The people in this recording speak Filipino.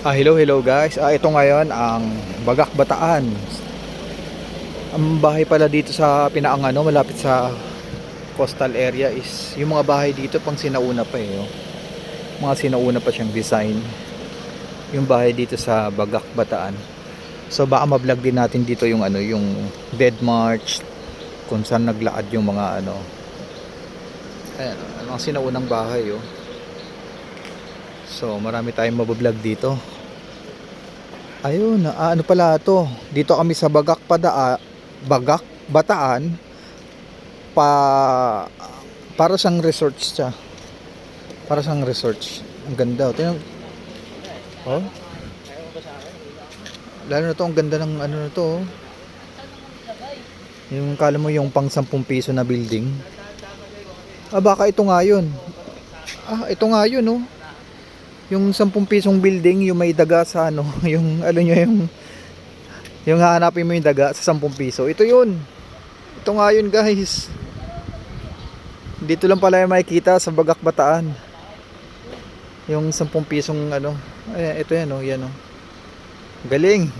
Ah, hello, hello guys. Ah, ito ngayon ang Bagak Bataan. Ang bahay pala dito sa Pinaangano, malapit sa coastal area is yung mga bahay dito pang sinauna pa eh. Oh. Mga sinauna pa siyang design. Yung bahay dito sa Bagak Bataan. So baka ma-vlog din natin dito yung ano, yung Dead March kung saan naglaad yung mga ano. Ayan, ang mga sinaunang bahay oh. So, marami tayong mabablog dito. Ayun, ah, ano pala to? Dito kami sa Bagak Pada Bagak Bataan pa para sang resort siya. Para sang resort. Ang ganda. Tingnan. Oh. Lalo na to, ang ganda ng ano na to. oh. Yung kala mo yung pang 10 piso na building. Ah, baka ito nga yun. Ah, ito nga yun, oh. Yung 10 pisong building, yung may daga sa ano, yung ano nyo yung yung hahanapin mo yung daga sa 10 piso. Ito yun. Ito nga yun, guys. Dito lang pala yung makikita sa Bagak Bataan. Yung 10 pisong ano. Ayan, ito yan, oh, yan, oh. Galing.